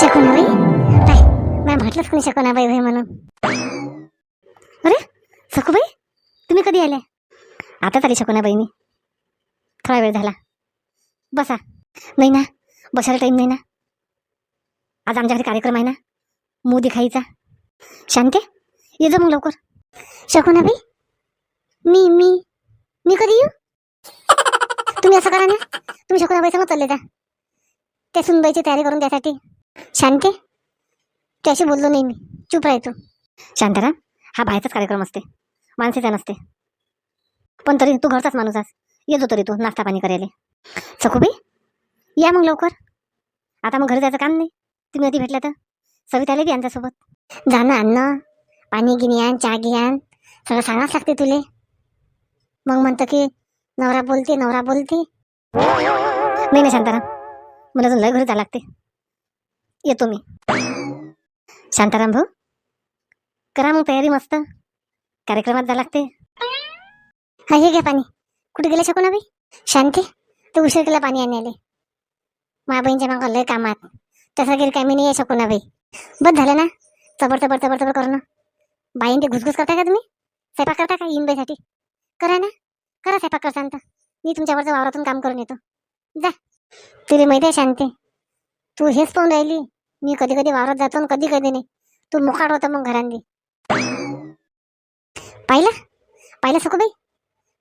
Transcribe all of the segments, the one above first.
शकुनाबाई काय? मॅम म्हटलंच कोणी शकुनाबाई होय म्हणून. अरे सखूबाई तुम्ही कधी आले आता तरी शकू ना बाई मी. थोडा वेळ झाला. बसा. नाही ना बसायला टाईम नाही ना. आज आमच्या घरी कार्यक्रम आहे ना. मोदी खाईचा. शांते ये जा मग लवकर. शकुनाबाई मी मी मी कधी येऊ? तुम्ही असं करा ना. तुम्ही शकुनाबाई सांगत चालले जा. त्या सुनबाईची तयारी करून त्यासाठी. शांते? त्याशी बोललो नाही मी. चुप राहतो शांताराम हा बाहेरचाच कार्यक्रम असते. माणसेचा नसते. पण तरी तू घरचाच माणूस आहेस. येतो तरी तू नाश्ता पाणी करायला. सखूबाई? या मग लवकर. आता मग घरी जायचं काम नाही. तुम्ही कधी भेटल्या तर. सविताला बी यांच्यासोबत जाणं आणणं पाणी गिनी आण चहा घे आण. सगळं सांगावंच लागते तुले. मग म्हणतं की नवरा बोलते नवरा बोलते. नाही नाही शांताराम. मला अजून लय घरी जावं लागते. येतो मी. शांताराम भाऊ करा मग तयारी मस्त. कार्यक्रमात जा लागते. हा हे घ्या पाणी. कुठे गेले शकू ना बाई? शांती तू उशीर केला पाणी आणायला. माझ्या बहीणच्या मागं लय कामात तसं गेली काय मी नाही शकू ना बाई. बस झालं ना? चबड तबर तबर चबड करणं. बाईन ते घुसघुस करता का तुम्ही? स्वयंपाक करता का येईन बाईसाठी? करा ना. करा स्वयंपाक कर शांत मी तुमच्यावरचं वावरातून काम करून येतो. जा. तुला माहिती आहे शांती तू हेच पाहून राहिली. मी कधी कधी वावरात जातो आणि कधी कधी नाही. तू मुखाड होता मग घरांनी. पाहिलं? पाहिलं सको बाई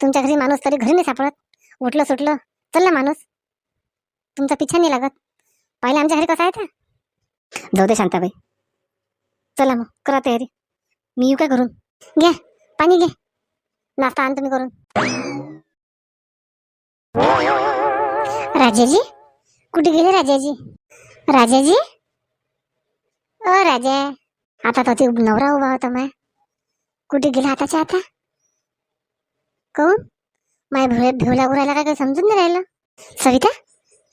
तुमच्या घरी माणूस तरी घरी नाही सापडत. उठलं सुटलं चल ना माणूस. तुमचा पिछा नाही लागत. पाहिलं आमच्या घरी कसं आहे तर जाऊ दे शांताबाई. चला मग करा तयारी. मी येऊ काय घरून? घ्या पाणी घे. नाश्ता आण तुम्ही करून. राजाजी? कुठे गेले राजाजी? राजाजी? ओ राजा आता तो ते नवरा उभा होता माय. कुठे गेला आताच्या आता? काऊन माय भुळे भिवला उरायला काय काही समजून नाही राहिलं? सविता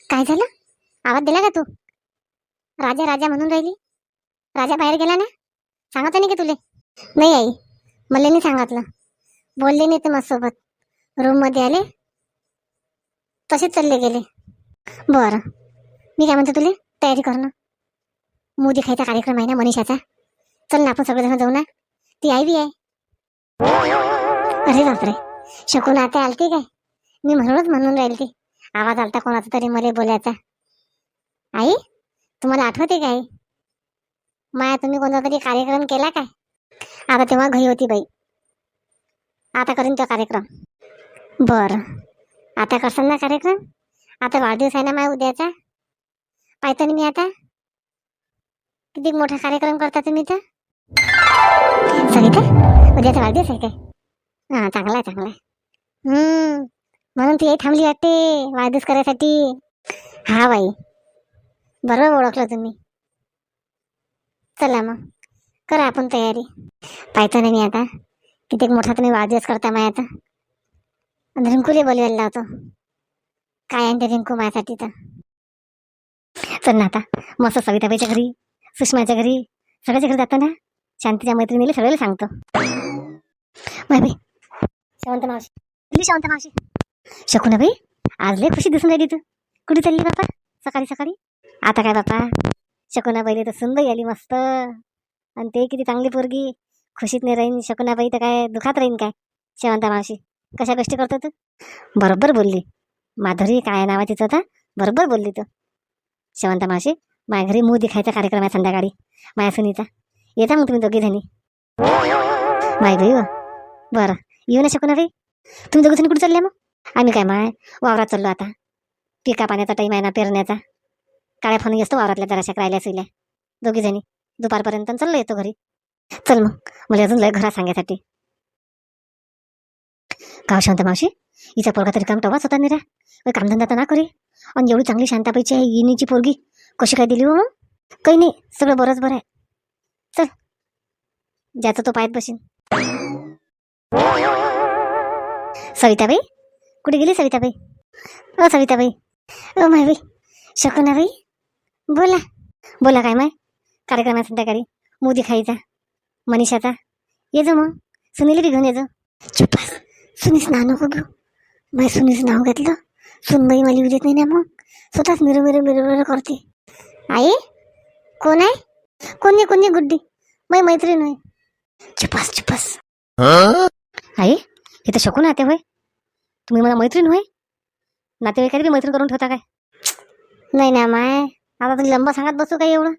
काय झालं? आवाज दिला का तू? राजा राजा म्हणून राहिली. राजा बाहेर गेला ना? सांगत नाही का तुले? नाही आई मला नाही सांगितलं. बोलले नाही ते माझ्यासोबत रूममध्ये आले. तसेच चालले गेले. बरं. मी काय म्हणतो तुले? तयारी करणं मोदी खायचा कार्यक्रम आहे ना मनीषाचा. चल ना आपण सगळेजण जाऊ ना. ती आई बी आहे. अरे बापरे. शकून आता आलती काय? मी म्हणूनच म्हणून राहील ती. आवाज आलता कोणाचा तरी मला बोलायचा. आई तुम्हाला आठवते काय? माया तुम्ही कोणता तरी कार्यक्रम केला काय? आता तेव्हा घरी होती बाई. आता करीन तो कार्यक्रम. बर. आता करसान ना कार्यक्रम? आता वाढदिवस आहे ना माय उद्याचा? पाहतो ना मी आता. किती मोठा कार्यक्रम करता तुम्ही तर सविता उद्याचा वाढदिवस आहे काय? हा चांगला आहे चांगला आहे. हम्म म्हणून ती आई थांबली वाटते वाढदिवस करायसाठी. हा बाई. बरोबर ओळखलं तुम्ही. चला मग करा आपण तयारी. पाहतो ना मी आता किती मोठा तुम्ही वाढदिवस करता माय आता आणि रिंकूले बोलवायला लावतो. काय आणते रिंकू माझ्यासाठी तर. चल ना आता मस्त सविताबाईच्या घरी. सुषमाच्या घरी. सगळ्याच्या घरी जातो ना शांतीच्या मैत्रिणीला सगळ्याला सांगतो. माहिती बाई शेवंत मावशी. दिली शेवंत मावशी. शकू ना बाई आज लय खुशी दिसून राहिली तू. कुठे चालली बापा? सकाळी सकाळी? आता काय बापा? शकुनाबाईला तर सुनबाई आली मस्त. आणि ते किती चांगली पोरगी. खुशीत नाही राहीन शकुनाबाई तर काय दुखात राहीन काय? शेवंता मावशी कशा गोष्टी करतो तू? बरोबर बोलली. माधुरी काय नावा तिचं आता बरोबर बोलली तू. शेवंता मावशी माझ्या घरी मूळ दिखायचा कार्यक्रम आहे संध्याकाळी. माझ्या सुनीचा. येता मग तुम्ही दोघी जणी माय बाई व? बरं. येऊ नाही शकणार बाई? तुम्ही दोघी जणी कुठे चालले मग? आम्ही काय माय? वावरात चाललो आता. पिका पाण्याचा टाईम आहे ना पेरण्याचा. काळ्या फोन असतो वावरातल्या जराशा राहिल्या सिल्या दोघी जणी दुपारपर्यंत चाललो येतो घरी. चल मग. मला अजून लय घरात सांगायसाठी. गाव शांत मावशी. हिचा पोरगा तरी काम टवाच होता निरा. काही कामधंदा तर ना करे. आणि एवढी चांगली शांताबाईची आहे इनीची पोरगी. कशी काय दिली हो? मग काही नाही सगळं बरंच बरं आहे. चल ज्याचं तो पायात बसेन. सविताबाई? कुठे गेली सविताबाई? अ सविताबाई. अ माय बाई. शकुनाबाई? बोला. बोला काय माय? कार्यक्रम आहे संध्याकाळी. मोदी खाईचा मनीषाचा. ये जा मग. सुनील बी घेऊन ये जा. चुपास सुनीस नाव नको घेऊ. माय सुनीस नाव घेतलं. सुनबाई मला येऊ देत नाही ना मग. स्वतःच मिरू मिरू मिरू मिरू करते. आई? कोण आहे? कोणी कोणी गुड्डी? मै मैत्रीण होय चुपास चुपास. आई हे तर शकून नाते होय तुम्ही मला मैत्रीण होय? नातेवाईकाला बी मैत्रीण करून ठेवता काय? नाही ना माय. आता तुम्ही लंबा सांगत बसू काय एवढं?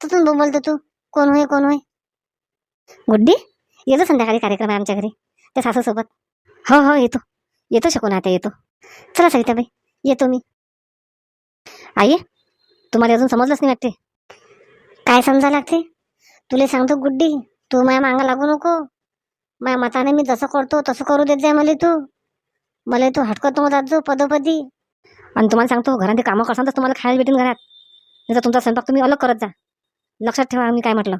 तुझून बोंबलतो तू. कोण होय कोण होय? गुड्डी येतो संध्याकाळी कार्यक्रम आहे आमच्या घरी. त्या सासूसोबत. हो हो येतो. येतो शकून आता येतो. चला सविताबाई येतो मी. आई तुम्हाला अजून समजलंच नाही वाटते? काय समजा लागते? तुला सांगतो गुड्डी तू माझ्या मागा लागू नको. माझ्या मताने मी जसं करतो तसं करू देत जाय मला तू. मला तू हटकतो जात जो पदोपदी. आणि तुम्हाला सांगतो घरात कामं करसान तर तुम्हाला खायला भेटेन घरात. नाही तर तुमचा स्वयंपाक तुम्ही अलग करत जा. लक्षात ठेवा मी काय म्हटलं.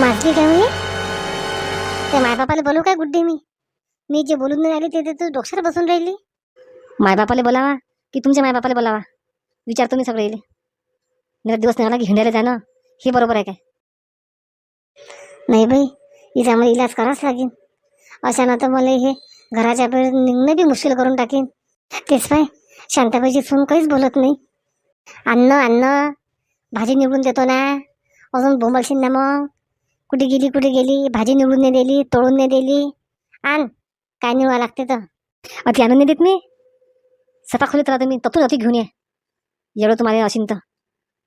माझी काय मी? ते मायबापाला बोलू काय गुड्डी मी? मी जे बोलून नाही राहिली ते ते तू डोक्यात बसून राहिली. मायबापाला बोलावा की तुमच्या मायबापाला बोलावा? विचारतो मी सगळे येले नाही दिवस निघाला की हिंडायला जाणं हे बरोबर आहे काय? नाही बाई हिच्यामुळे इलाज करावाच लागेल. अशानं तर मला हे घराच्या बाहेर निघणं बी मुश्किल करून टाकीन. तेच पाय शांताबाईची सून काहीच बोलत नाही. अन्न अन्न भाजी निवडून देतो ना. अजून बोंबलशील ना मग. कुठे गेली कुठे गेली? भाजी निवडून नाही दिली तोडून नाही दिली. आण काय निवडा लागते तर. अति आनंद नाही देत मी. स्वतः खोलीत राहतो मी तपून अति घेऊन ये. एवढं तुम्हाला असेल तर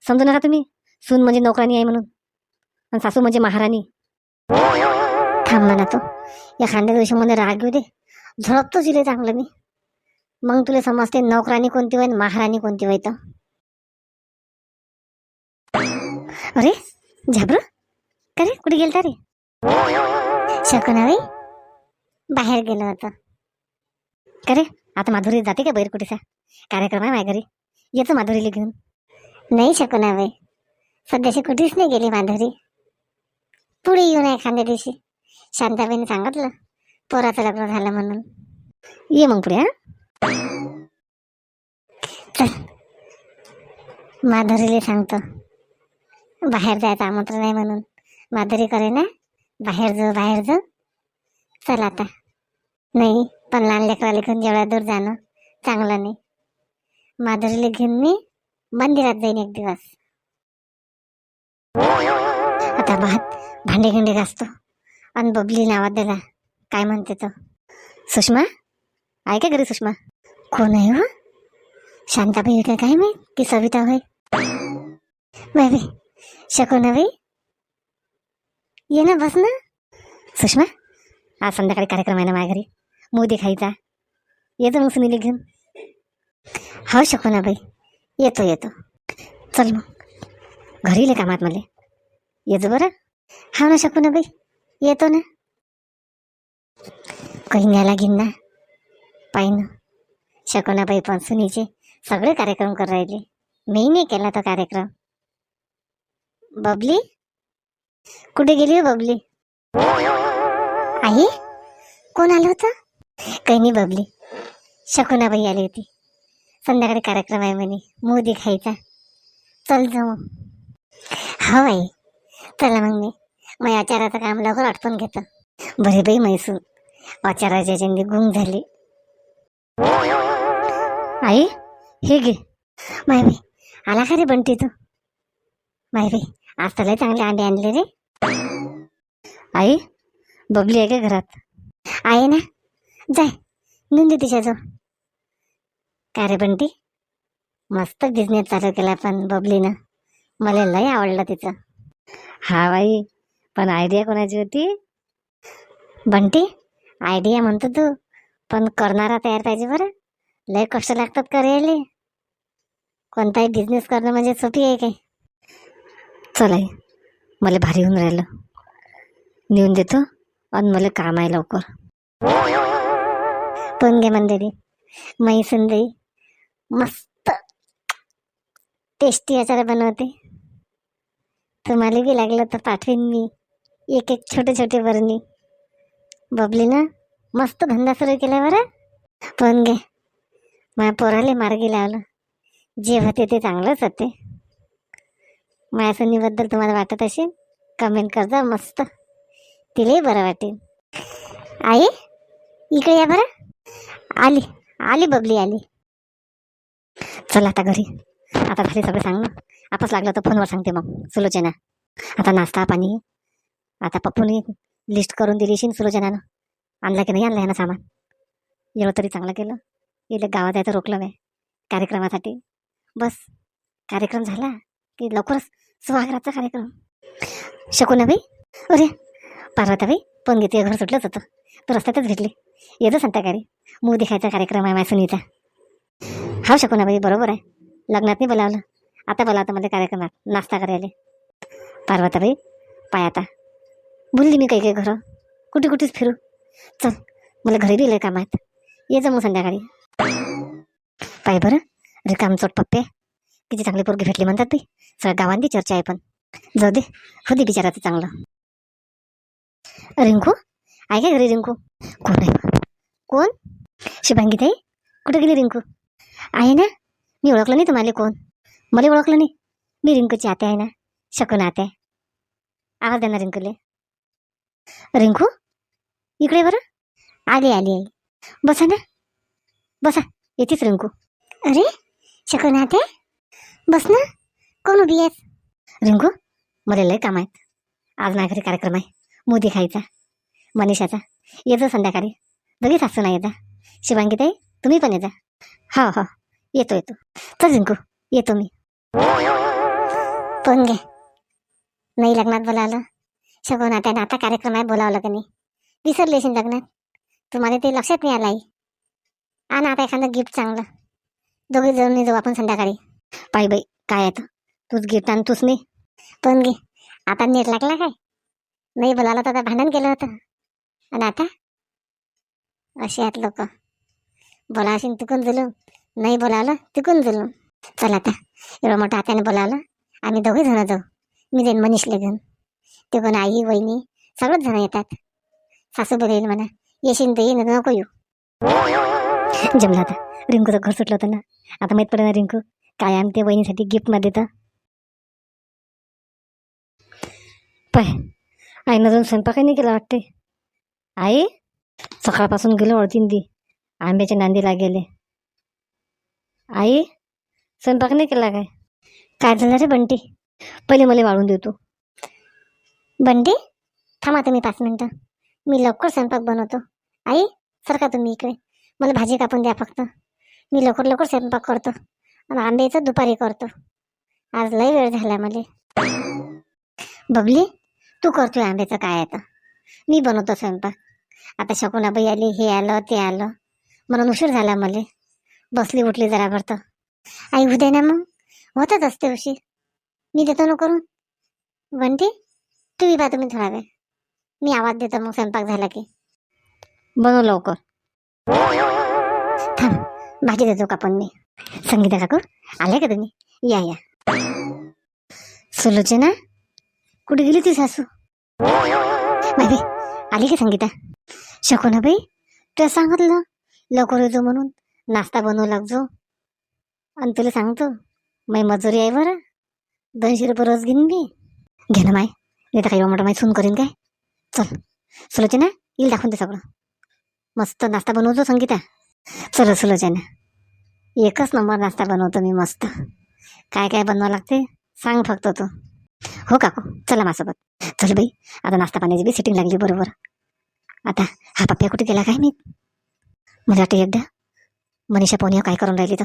समजू नका तुम्ही? सून म्हणजे नोकरानी आहे म्हणून. आणि सासू म्हणजे महाराणी. थांबला ना तो. या दिवशी मला राग येऊ दे. झळपतो जिले चांगलं मी. मग तुला समजते नोकरानी कोणती होईल महाराणी कोणती होय तर अरे झाबर? का रे? कुठे गेलता रे? शकनाबाई बाहेर गेलं होतं. का रे? आता माधुरी जाते का बाहेर कुठेचा कार्यक्रम आहे माझ्या घरी. येतो माधुरीला घेऊन. नाही शकनाबाई सध्याशी कुठेच नाही गेली माधुरी. पुढे येऊन एखाद्या दिवशी. शांताबाईने सांगितलं पोराचं लग्न झालं म्हणून. ये मग पुढे हा. चल. माधुरीला सांगतो. बाहेर जायचं आमंत्रण आहे म्हणून. माधुरी करे ना. बाहेर जाऊ बाहेर जाऊ. चल आता. नाही पण लहान लेकराला घेऊन जेवढ्या दूर जाणं चांगलं नाही. माधुरीला घेऊन मी मंदिरात जाईन एक दिवस. आता भात भांडे गिंडे घासतो. आणि बबली नावात दिला काय म्हणते तो? सुषमा? आहे का घरी सुषमा? कोण आहे हो? शांताबाई काय काय मी की सविता होय. बाई शकू बाई? ये ना बस ना. सुषमा आज संध्याकाळी कार्यक्रम आहे ना माझ्या घरी. मोदी खायचा येतो मग सुनील घेऊन. हो शकू ना बाई येतो येतो. चल मग. घरी ले कामात मला. येतो बरं. हा ना शकू ना बाई येतो ना. काही न्यायला घेईन ना. पाहिन. शकुनाबाई पण सुनीचे सगळे कार्यक्रम कर राहिले. मी नाही केला तो कार्यक्रम. बबली? कुठे गेली हो बबली? आई? कोण आलं होतं? काही नाही बबली. शकुनाबाई आली होती. संध्याकाळी कार्यक्रम आहे म्हणे. मोदी खायचा. चल जाऊ हो आई. चला मग मी. मग आचाराचं काम लवकर आटपून घेतो. बरे बाई मैसूर आचाराच्या चेंदी गुंग झाली. आई हे घे. माय बाई आला का रे बंटी तू? माय बाई आज तर लय चांगले अंडे आणले रे. आई बबली आहे का घरात? आहे ना. जाय नेऊन दे तिच्याजवळ. का रे बंटी? मस्त बिझनेस चालू केला पण बबलीनं. मला लय आवडलं तिचं. हा बाई पण आयडिया कोणाची होती? बंटी आयडिया म्हणतो तू पण करणारा तयार पाहिजे बरं. लय कष्ट लागतात करायले कोणताही बिझनेस करणं म्हणजे सोपी आहे काय? चला मला भारी होऊन राहिलं. नेऊन देतो आणि मला काम आहे लवकर. पण घे मंदिरी मैसून देई मस्त. टेस्टी आचार बनवते. तुम्हाला बी लागलं तर पाठवीन मी. एक एक छोटे छोटे बरणी बबली ना मस्त धंदा सुरू केला बरं. पण घे. माझ्या पोराले मार्गी लावलं. जे होते ते चांगलंच होते. माझ्या सुनीबद्दल तुम्हाला वाटत असेल कमेंट करजा मस्त. तिलाही बरं वाटेल. आई इकडे या बरं. आली आली बबली आली. चला आता घरी. आता झाले सगळं सांग ना. आताच लागलं तर फोनवर सांगते मग सुलोचना. आता नाश्ता पाणी. आता पप्पूने लिस्ट करून दिली शिन सुलोचनानं. आणला की नाही आणलं ह्यानं सामान? एवढं तरी चांगलं केलं. इथे गावात जायचं रोखलं मी कार्यक्रमासाठी. बस. कार्यक्रम झाला की लवकरच सुहागराचा कार्यक्रम. शकुनाबाई अरे पार्वताबाई पण घेते. घर सुटलंच होतं. तर रस्त्यातच भेटली. येतो संध्याकाळी. मूळ दिखायचा कार्यक्रम आहे माझ्या सुनीचा. ठाऊ शकू ना बाई बरोबर आहे. लग्नात नाही बोलावलं. आता बोलावतं मला कार्यक्रमात. नाश्ता करायला पार्वताबाई पाय आता. बोलली मी काही काही घरं. कुठे कुठेच फिरू. चल मला घरी दिलं कामात. ये जा मग संध्याकाळी. पाय बरं. रिकामचोट पप्पे. किती चांगली पोरगी भेटली म्हणतात बाई. सगळ्या गावांनी चर्चा आहे पण. जाऊ दे. हो दे बिचाराचं चांगलं. रिंकू? आहे का घरी रिंकू? कोण आहे? कोण? शुभांगी ताई? कुठे गेली रिंकू? आहे ना? मी ओळखलं नाही तुम्हाला कोण. मला ओळखलं नाही. मी रिंकूची आते आहे ना? शकून आते आहे. आवाज द्या ना रिंकूले. रिंकू? इकडे बरं. आली आली आई. बसा ना. बसा. येतेच रिंकू. अरे शकून आते बस ना. कोण उभी आहेस? रिंकू मला लय काम आहेत. आज नागरी घरी कार्यक्रम आहे. मोदी खायचा. मनीषाचा. येतो संध्याकाळी. दोघी असतो नाही येता. शिवांगी ताई तुम्ही पण येता हा हा. येतो येतो. चल जिंकू. येतो मी. पण घे. नाही लग्नात बोलावलं. शगून आता आता कार्यक्रम आहे बोलावलं का नाही? विसरले असेल लग्नात. तुम्हाला ते लक्षात नाही आलं आई. आता एखादं गिफ्ट चांगलं. दोघे जण जाऊ आपण संध्याकाळी. पाय बाई काय आहे तूच गिफ्ट आण तूच मी पण घे. आता नेट लागला काय? नाही बोलावलं तर आता भांडण केलं होतं. आणि आता? असे आहेत लोक. बोलावशील तिकून जुलूम. नाही बोलावलं तिकून जुलूम. चला आता एवढं मोठं हाताने बोलावलं आम्ही दोघे जण जाऊ. मी जाईन मनीषले घेऊन. ते आई वहिनी सगळेच जण येतात. सासू बघेल म्हणा. येशीन तर येईन नको येऊ. जमलं आता. रिंकूचं घर सुटलं होतं ना. आता माहीत पडेल ना रिंकू काय आम्ही ते वहिनीसाठी गिफ्टमध्ये तर? देतं पाय आईनं अजून स्वयंपाकही नाही केला वाटते आई सकाळपासून गेलो अडतीन ती आंब्याच्या नांदीला गेले. आई स्वयंपाक नाही केला काय? काय झालं रे बंटी? पहिले मला वाळून देतो बंटी थांबा तुम्ही पाच मिनिटं. मी लवकर स्वयंपाक बनवतो. आई सरका तुम्ही इकडे? मला भाजी कापून द्या फक्त. मी लवकर लवकर स्वयंपाक करतो. आणि आंब्याचं दुपारी करतो. आज लय वेळ झाला मला. बबली तू करतोय आंब्याचं काय आता? मी बनवतो स्वयंपाक. आता शकुनाबाई आली हे आलं ते आलं. म्हणून उशीर झाला मला. बसली उठली जरा भरत आई उद्या ना मग. होतच असते उशीर. मी देतो ना करून. बंटी तुम्ही बा तुम्ही थोडा वेळ. मी आवाज देतो मग स्वयंपाक झाला की. बनव लवकर. थांब भाजी देतो का पण मी. संगीता काकू आले का तुम्ही? या या. सुलोचना कुठे गेली ती सासू? बाई आली का संगीता? शकू ना बाई तुला सांगितलं. लवकर येतो म्हणून नाश्ता बनवू लागजो आणि तुला सांगतो मै मजुरी आहे बरं. दोनशे रुपये रोज घेईन मी. घे ना माय नाही तर काही मोठं माय सून करीन काय? चल सुलोचना येईल दाखवून ते सगळं. मस्त नाश्ता बनवतो संगीता. चल सुलोचना एकच नंबर नाश्ता बनवतो मी मस्त. काय काय बनवावं लागते सांग फक्त तू. हो काकू चला माझ्यासोबत. चल बाई आता नाश्ता पाण्याची बी सिटिंग लागली बरोबर. आता हा पप्प्या कुठे गेला काय मी मला वाटतं एकदा. मनीषा पोनिया काय करून राहिली तर?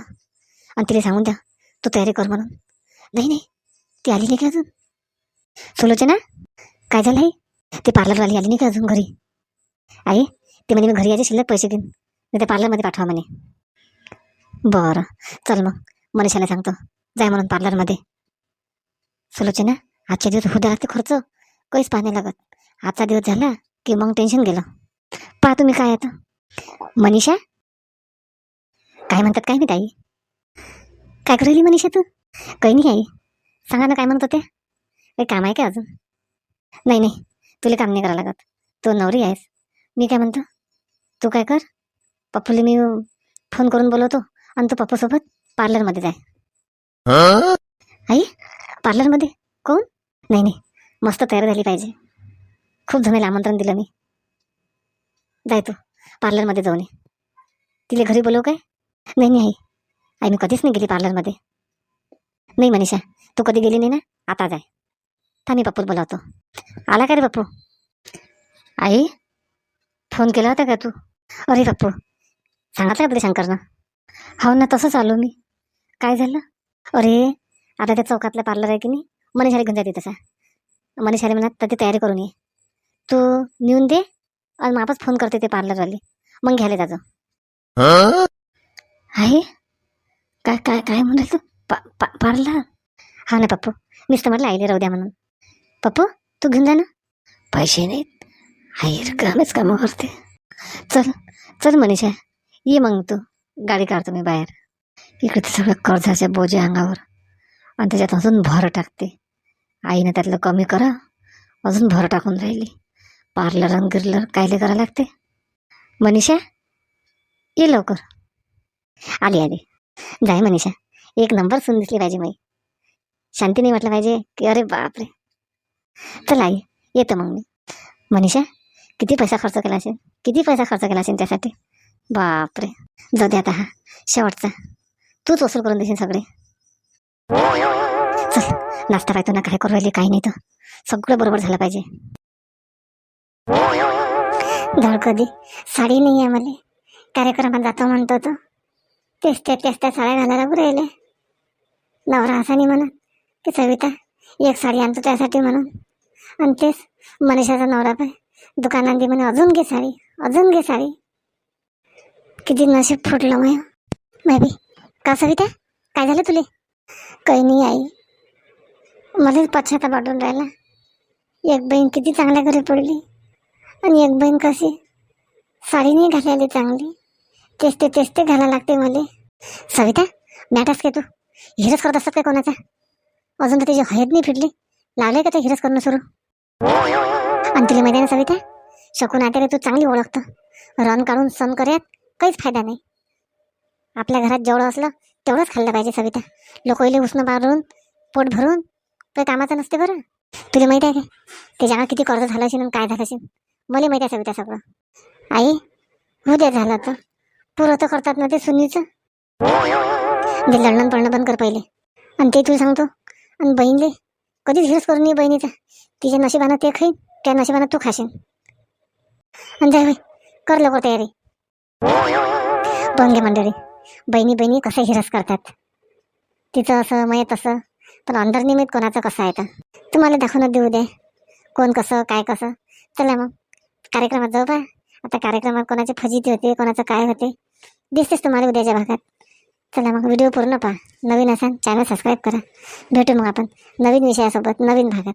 आणि तिला सांगून द्या. तू तयारी कर म्हणून. नाही नाही. ती आली नाही का अजून? सुलोचना काय झालं आई ती पार्लरवाली आली नाही का अजून घरी? आई ती म्हणे मी घरी यायचे शिल्लक पैसे देईन. नाही त्या पार्लरमध्ये पाठवा म्हणे. बरं. चल मग. मनीषाला सांगतो. जाय म्हणून पार्लरमध्ये. सुलोचना आजच्या दिवस होऊ द्या लागते खर्च. काहीच पाहणे लागत. आजचा दिवस झाला की मग टेन्शन गेलं. पहा तुम्ही काय आता. मनीषा? काय म्हणतात काय नाही ताई? काय करू राहिली मनीषा तू? काही नाही आई. सांगा ना काय म्हणत होते काही काम आहे का अजून? नाही नाही. तुला काम नाही करावं लागत. तू नवरी आहेस. मी काय म्हणतो? तू काय कर? पप्पूला मी फोन करून बोलवतो आणि तू पप्पूसोबत पार्लरमध्ये जाय. आई पार्लरमध्ये? कोण? नाही नाही. मस्त तयार झाली पाहिजे. खूप जमेल आमंत्रण दिलं मी. जाय तू. पार्लरमध्ये जाऊन ये. तिला घरी बोलव काय? नाही नाही आई. आई मी कधीच नाही गेली पार्लरमध्ये. नाही मनीषा. तू कधी गेली नाही ना? आता जाय. तर मी पप्पूला बोलावतो. आला का रे पप्पू आई फोन केला होता का तू? अरे पप्पू सांगितलं का शंकरनं? हो ना तसंच आलो मी. काय झालं? अरे आता त्या चौकातला पार्लर आहे की नाही? मनीषाला घेऊन जाते तसा मनीषाला म्हणा तर ती तयारी करून ये. तू नेऊन दे आणि मापच फोन करते ते पार्लरवाले. मग घ्यायला त्याचं आहे? काय काय काय म्हणाल तू पा पा पार्लर हा ना पप्पू. मीच तर म्हटलं आईले राहू द्या म्हणून. पप्पू तू घेऊन जा ना. पैसे नाहीत. आई कामच कामं करते. चल चल मनीषा. ये मग तू. गाडी काढतो मी बाहेर. इकडे तर सगळं कर्जाच्या बोजे अंगावर. आणि त्याच्यात अजून भर टाकते. आईनं त्यातलं कमी करा. अजून भर टाकून राहिली. पार्लर आणि गिरलर कायले करा लागते? मनीषा ये लवकर. आली आली. जाय मनीषा. एक नंबर सुन दिसली पाहिजे माई शांती नाही म्हटलं पाहिजे की अरे बापरे. चल आई येतं मग मी. मनीषा किती पैसा खर्च केला असेल? किती पैसा खर्च केला असेल त्यासाठी? बापरे. जाऊ दे आता हा. शेवटचा. तूच वसूल करून देशील सगळे. चल नाश्ता पाहतो ना काय करू राहिली काही नाही तर. सगळं बरोबर झालं पाहिजे. धड कधी. साडी नाही आहे मला. कार्यक्रमात जातो म्हणतो तो. तेच ते तेच त्या साड्या घालायला बरं राहिले. नवरा असा नाही म्हणत. की सविता एक साडी आणतो त्यासाठी म्हणून. आणि तेच मनीषाचा नवरा पाय दुकानात दे म्हणे अजून घे साडी. अजून घे साडी. किती नशीब फुटलं मग बाबी का सविता? काय झालं तुले? काही नाही आई. मलाच पश्चाताप वाटून राहिला. एक बहीण किती चांगल्या घरी पडली. आणि एक बहीण कशी? साडी नाही घालायला चांगली. तेच ते तेच ते घालायला लागते मला. सविता मॅटस काय तू. हिरस करत असतात काय कोणाचा? अजून तर त्याची हयत नाही फिरली. लावले का ते हिरस करणं सुरू? आणि तुला माहिती आहे ना सविता शकून आता तू चांगली ओळखतं. रन काढून सण करत काहीच फायदा नाही. आपल्या घरात जेवढं असलं तेवढंच खाल्लं पाहिजे सविता. लोक इले उष्ण मारून पोट भरून काही कामाचं नसते बरं. तुला माहिती आहे का? त्याच्यावर किती कर्ज झालं असेल काय झालं असेल? मला माहिती आहे सविता सगळं. आई उद्या झालं तर पुरं तर करतात ना ते सुनीचं. जे लढणं पडणं बंद कर पहिले. आणि ते तुला सांगतो. आणि बहीणले कधीच हिरस करून ये बहिणीचा. तिच्या नशिबानं ते खाईन त्या नशिबानं तू खाशील आणि जाय कर लवकर तयारी. बंगे मंडळी बहिणी बहिणी कसं हिरस करतात. तिचं असं मय तसं. पण अंतर्निमित कोणाचं कसं आहे तर. तुम्हाला दाखवून देऊ दे. कोण कसं काय कसं. चला मग. कार्यक्रमात जाऊ बा आता कार्यक्रमात कोणाचे फजिती होते कोणाचं काय होते दिसतेच तुम्हाला उद्याच्या भागात. चला मग व्हिडिओ पूर्ण पहा. नवीन असाल चॅनल सबस्क्राईब करा. भेटू मग आपण नवीन विषयासोबत नवीन भागात.